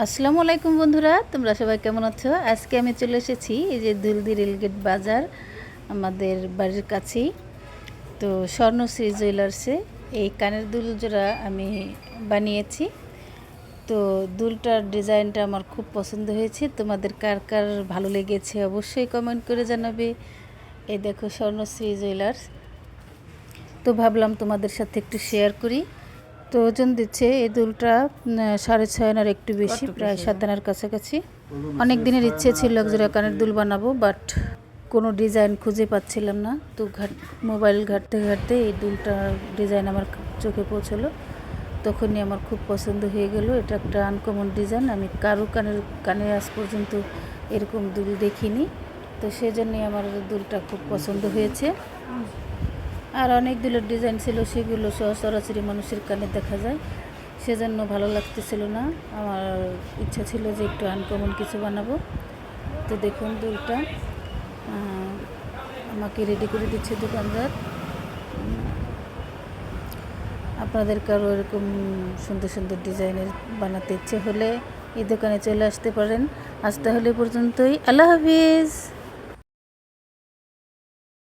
আসসালামু আলাইকুম বন্ধুরা, তোমরা সবাই কেমন আছো? আজকে আমি চলে এসেছি এই যে দুলদি রেলগেট বাজার, আমাদের বাড়ির কাছেই। তো স্বর্ণশ্রী জুয়েলার্সে এই কানের দুল জোড়া আমি বানিয়েছি। তো দুলটার ডিজাইনটা আমার খুব পছন্দ হয়েছে। তোমাদের কার কার ভালো লেগেছে অবশ্যই কমেন্ট করে জানাবে। এই দেখো স্বর্ণশ্রী জুয়েলার্স। তো ভাবলাম তোমাদের সাথে একটু শেয়ার করি। তো ওজন দিচ্ছে এই দুলটা সাড়ে ছয় আনার একটু বেশি প্রায় সাত আনার কাছাকাছি। অনেক দিনের ইচ্ছে ছিল একজোড়া কানের দুল বানাবো বাট কোনো ডিজাইন খুঁজে পাচ্ছিলাম না। তো ঘাট মোবাইল ঘাটতে ঘাটতে এই দুলটার ডিজাইন আমার চোখে পৌঁছলো। তখনই আমার খুব পছন্দ হয়ে গেল। এটা একটা আনকমন ডিজাইন আমি কারও কানের কানে আজ পর্যন্ত এরকম দুল দেখিনি। তো সেজন্যই আমার দুলটা খুব পছন্দ হয়েছে। আর অনেক দুলের ডিজাইন ছিল, সেগুলো সরাসরি মানুষের কানে দেখা যায়। সেজন্য ভালো লাগতেছিল না। আমার ইচ্ছা ছিল যে একটু আনকমন কিছু বানাবো। তো দেখুন দুলটা আমাকে রেডি করে দিচ্ছে দোকানদার। আপনাদের কারও এরকম সুন্দর সুন্দর ডিজাইনের বানাতে ইচ্ছে হলে এই দোকানে চলে আসতে পারেন। আজ তাহলে এ পর্যন্তই। আল্লাহ হাফিজ।